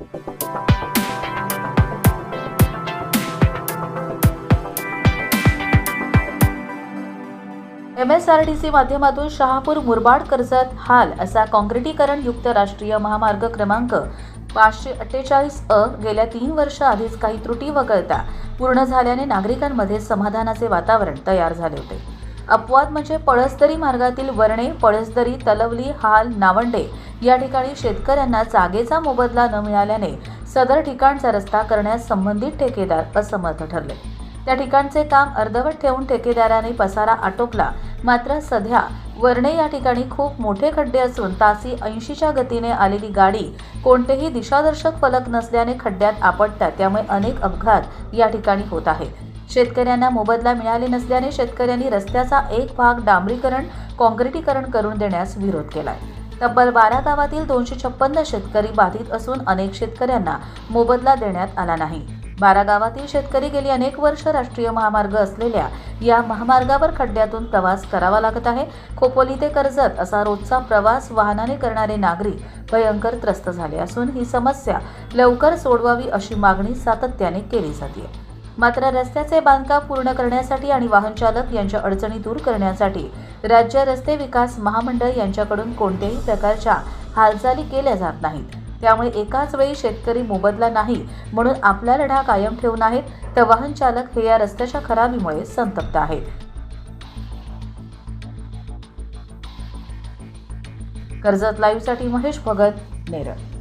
M S R T C माध्यमातून शहापूर मुरबाड कर्जत हाल असा काँक्रिटीकरण युक्त राष्ट्रीय महामार्ग क्रमांक पाचशे अठ्ठेचाळीस अ गेल्या तीन वर्ष आधीच काही त्रुटी वगळता पूर्ण झाल्याने नागरिकांमध्ये समाधानाचे वातावरण तयार झाले होते. अपवाद म्हणजे पळसदरी मार्गातील वर्णे पळसदरी तलवली हाल नावंडे या ठिकाणी शेतकऱ्यांना जागेचा मोबदला न मिळाल्याने सदर ठिकाणचा रस्ता करण्यास संबंधित ठेकेदार असमर्थ ठरले. त्या ठिकाणचे काम अर्धवट ठेवून ठेकेदाराने पसारा आटोपला. मात्र सध्या वर्णे या ठिकाणी खूप मोठे खड्डे असून तासी ऐंशीच्या गतीने आलेली गाडी कोणतेही दिशादर्शक फलक नसल्याने खड्ड्यात आपटतात. त्यामुळे अनेक अपघात या ठिकाणी होत आहेत. शेतकऱ्यांना मोबदला मिळाले नसल्याने शेतकऱ्यांनी रस्त्याचा एक भाग डांबरीकरण काँक्रिटीकरण करून देण्यास विरोध केला आहे तब्बल बारा गावातील दोनशे छप्पन्न शेतकरी बाधित असून अनेक शेतकऱ्यांना मोबदला देण्यात आला नाही. बारा गावातील शेतकरी गेली अनेक वर्ष राष्ट्रीय महामार्ग असलेल्या या महामार्गावर खड्ड्यातून प्रवास करावा लागत आहे. खोपोली ते कर्जत असा रोजचा प्रवास वाहनाने करणारे नागरिक भयंकर त्रस्त झाले असून ही समस्या लवकर सोडवावी अशी मागणी सातत्याने केली जाते मात्र रस्त्याचे बांधकाम पूर्ण करण्यासाठी आणि वाहनचालक यांच्या अडचणी दूर करण्यासाठी राज्य रस्ते विकास महामंडळ यांच्याकडून कोणत्याही प्रकारच्या हालचाली केल्या जात नाहीत. त्यामुळे एकाच वेळी शेतकरी मोबदला नाही म्हणून आपला लढा कायम ठेवून आहेत तर वाहन चालक हे या रस्त्याच्या खराबीमुळे संतप्त आहेत. कर्जत लाईव्हसाठी महेश भगत नेरळ.